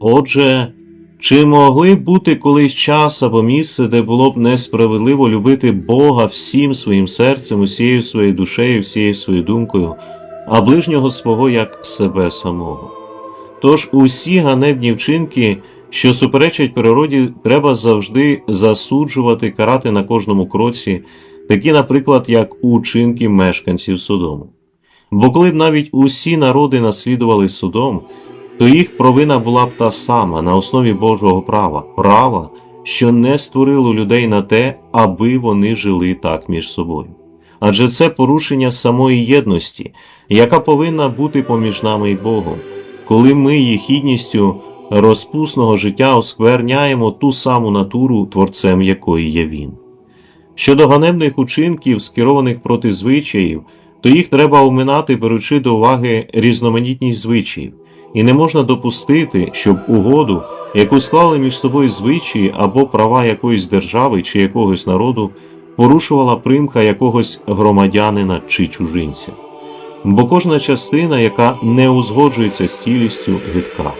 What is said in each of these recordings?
Отже, чи могли б бути колись час або місце, де було б несправедливо любити Бога всім своїм серцем, усією своєю душею, всією своєю думкою, а ближнього свого як себе самого? Тож усі ганебні вчинки, що суперечать природі, треба завжди засуджувати, карати на кожному кроці, такі, наприклад, як учинки мешканців Содому. Бо коли б навіть усі народи наслідували Содом, то їх провина була б та сама на основі Божого права, права, що не створило людей на те, аби вони жили так між собою. Адже це порушення самої єдності, яка повинна бути поміж нами і Богом, коли ми їх гідністю розпусного життя оскверняємо ту саму натуру, творцем якої є Він. Щодо ганебних учинків, скерованих проти звичаїв, то їх треба оминати, беручи до уваги різноманітність звичаїв, і не можна допустити, щоб угоду, яку склали між собою звичаї або права якоїсь держави чи якогось народу, порушувала примха якогось громадянина чи чужинця. Бо кожна частина, яка не узгоджується з цілістю, гидка.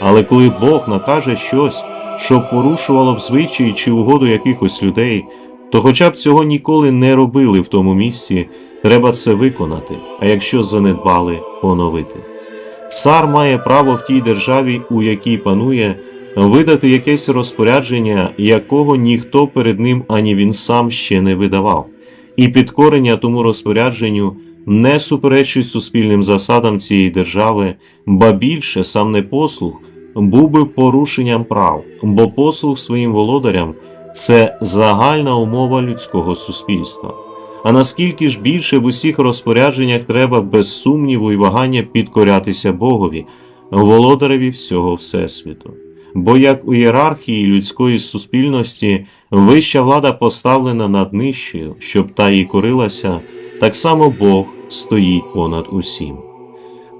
Але коли Бог накаже щось, що порушувало б звичаї чи угоду якихось людей, то хоча б цього ніколи не робили в тому місці, треба це виконати, а якщо занедбали, поновити. Цар має право в тій державі, у якій панує, видати якесь розпорядження, якого ніхто перед ним ані він сам ще не видавав, і підкорення тому розпорядженню не суперечить суспільним засадам цієї держави, ба більше сам непослух був би порушенням прав, бо послуг своїм володарям це загальна умова людського суспільства. А наскільки ж більше в усіх розпорядженнях треба без сумніву і вагання підкорятися Богові, володареві всього Всесвіту. Бо як у ієрархії людської суспільності вища влада поставлена над нижчою, щоб та їй корилася, так само Бог стоїть понад усім.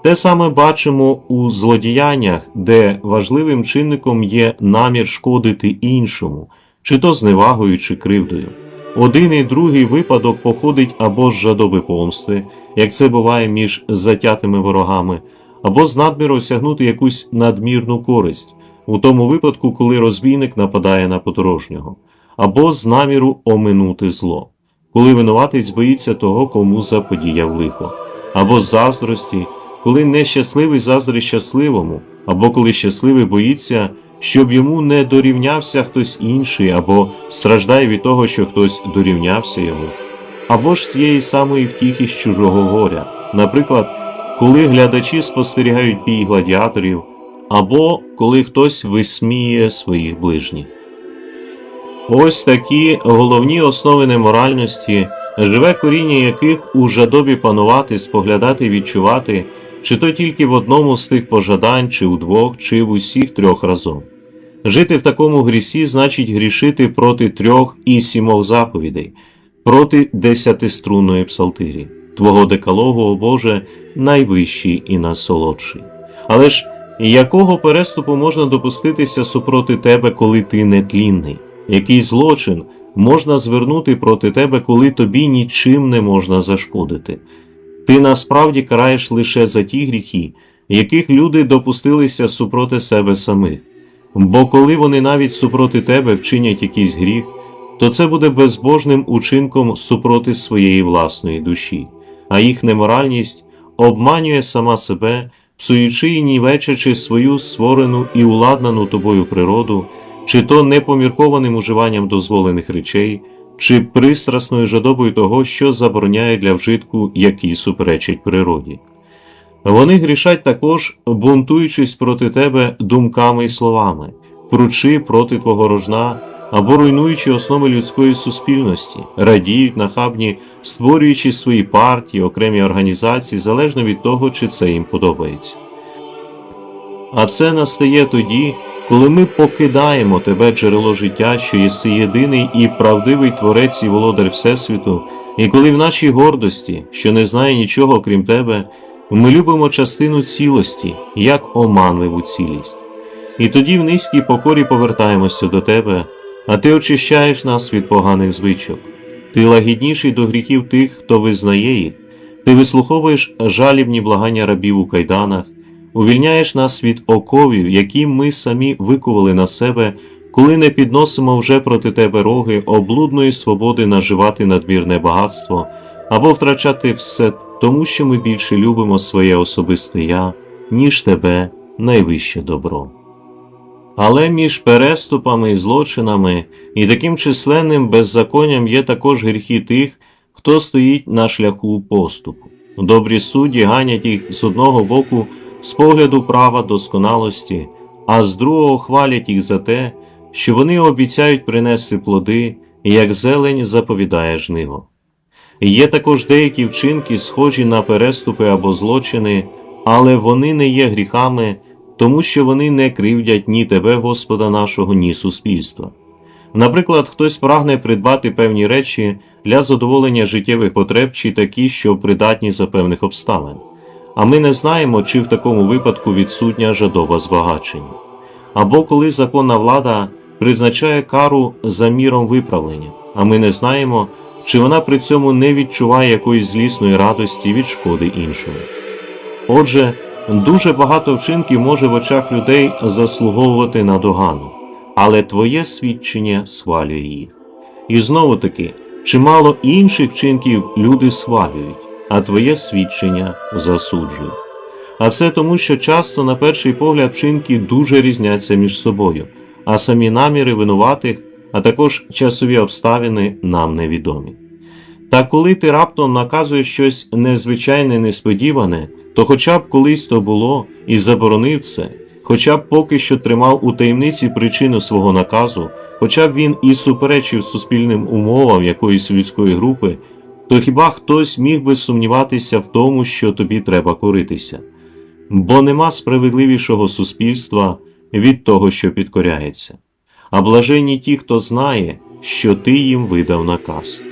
Те саме бачимо у злодіяннях, де важливим чинником є намір шкодити іншому, чи то зневагою, чи кривдою. Один і другий випадок походить або з жадоби помсти, як це буває між затятими ворогами, або з надміру осягнути якусь надмірну користь, у тому випадку, коли розбійник нападає на подорожнього, або з наміру оминути зло, коли винуватець боїться того, кому заподіяв лихо, або з заздрості, коли нещасливий заздрить щасливому, або коли щасливий боїться, щоб йому не дорівнявся хтось інший, або страждає від того, що хтось дорівнявся йому, або ж тієї самої втіхи з чужого горя, наприклад, коли глядачі спостерігають бій гладіаторів, або коли хтось висміє своїх ближніх. Ось такі головні основи неморальності, живе коріння яких у жадобі панувати, споглядати, відчувати, чи то тільки в одному з тих пожадань, чи у двох, чи в усіх трьох разом. Жити в такому грісі значить грішити проти трьох і сімох заповідей, проти десятиструнної псалтирі, Твого декалогу, о Боже, найвищий і найсолодший. Але ж якого переступу можна допуститися супроти тебе, коли ти нетлінний? Який злочин можна звернути проти тебе, коли тобі нічим не можна зашкодити? Ти насправді караєш лише за ті гріхи, яких люди допустилися супроти себе самих. Бо коли вони навіть супроти тебе вчинять якийсь гріх, то це буде безбожним учинком супроти своєї власної душі, а їх неморальність обманює сама себе, псуючи і нівечачи свою створену і уладнану тобою природу, чи то непоміркованим уживанням дозволених речей, чи пристрасною жадобою того, що забороняє для вжитку, які суперечать природі. Вони грішать також, бунтуючись проти тебе думками й словами, кручи проти твого рожна або руйнуючи основи людської суспільності, радіють нахабні, створюючи свої партії, окремі організації залежно від того, чи це їм подобається. А це настає тоді, коли ми покидаємо тебе джерело життя, що єси єдиний і правдивий творець і володар Всесвіту, і коли в нашій гордості, що не знає нічого крім тебе, ми любимо частину цілості, як оманливу цілість. І тоді в низькій покорі повертаємося до тебе, а ти очищаєш нас від поганих звичок. Ти лагідніший до гріхів тих, хто визнає їх, ти вислуховуєш жалібні благання рабів у кайданах, увільняєш нас від оковів, які ми самі викували на себе, коли не підносимо вже проти тебе роги облудної свободи наживати надмірне багатство або втрачати все тому, що ми більше любимо своє особисте я, ніж тебе найвище добро. Але між переступами і злочинами і таким численним беззаконням є також гріхи тих, хто стоїть на шляху поступу. Добрі судді ганять їх з одного боку з погляду права досконалості, а з другого хвалять їх за те, що вони обіцяють принести плоди, як зелень заповідає жниво. Є також деякі вчинки, схожі на переступи або злочини, але вони не є гріхами, тому що вони не кривдять ні тебе, Господа нашого, ні суспільства. Наприклад, хтось прагне придбати певні речі для задоволення життєвих потреб чи такі, що придатні за певних обставин. А ми не знаємо, чи в такому випадку відсутня жадоба збагачення. Або коли законна влада призначає кару за міром виправлення, а ми не знаємо, чи вона при цьому не відчуває якоїсь злісної радості від шкоди іншому. Отже, дуже багато вчинків може в очах людей заслуговувати на догану, але твоє свідчення схвалює їх. І знову таки, чимало інших вчинків люди схвалюють, а твоє свідчення засуджують. А це тому, що часто, на перший погляд, вчинки дуже різняться між собою, а самі наміри винуватих, а також часові обставини нам невідомі. Та коли ти раптом наказуєш щось незвичайне, несподіване, то хоча б колись то було і заборонив це, хоча б поки що тримав у таємниці причину свого наказу, хоча б він і суперечив суспільним умовам якоїсь людської групи, то хіба хтось міг би сумніватися в тому, що тобі треба коритися? Бо нема справедливішого суспільства від того, що підкоряється, а блаженні ті, хто знає, що ти їм видав наказ.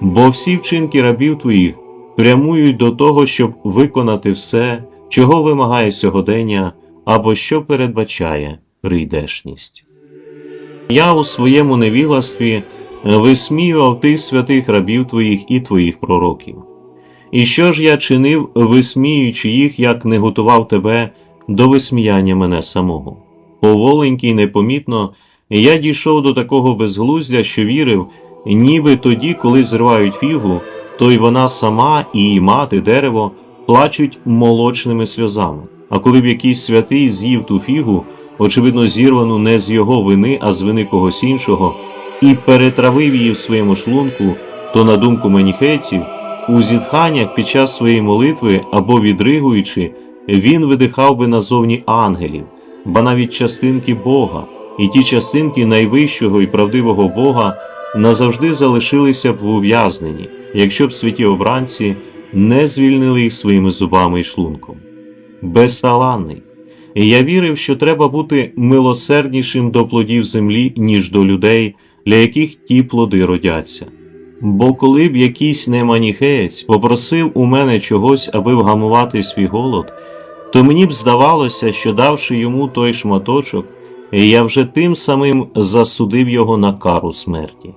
Бо всі вчинки рабів твоїх прямують до того, щоб виконати все, чого вимагає сьогодення або що передбачає прийдешність. Я у своєму невігластві висміював тих святих рабів твоїх і твоїх пророків. І що ж я чинив, висміюючи їх, як не готував тебе до висміяння мене самого? Поволеньки й непомітно я дійшов до такого безглуздя, що вірив, ніби тоді, коли зривають фігу, то й вона сама і її мати дерево плачуть молочними сльозами. А коли б якийсь святий з'їв ту фігу, очевидно, зірвану не з його вини, а з вини когось іншого, і перетравив її в своєму шлунку, то, на думку маніхейців, у зітханнях під час своєї молитви або відригуючи, він видихав би назовні ангелів, ба навіть частинки Бога, і ті частинки найвищого і правдивого Бога назавжди залишилися б в ув'язненні, якщо б святі обранці не звільнили їх своїми зубами і шлунком. Безталанний. Я вірив, що треба бути милосерднішим до плодів землі, ніж до людей, для яких ті плоди родяться. Бо коли б якийсь неманіхеєць попросив у мене чогось, аби вгамувати свій голод, то мені б здавалося, що давши йому той шматочок, я вже тим самим засудив його на кару смерті.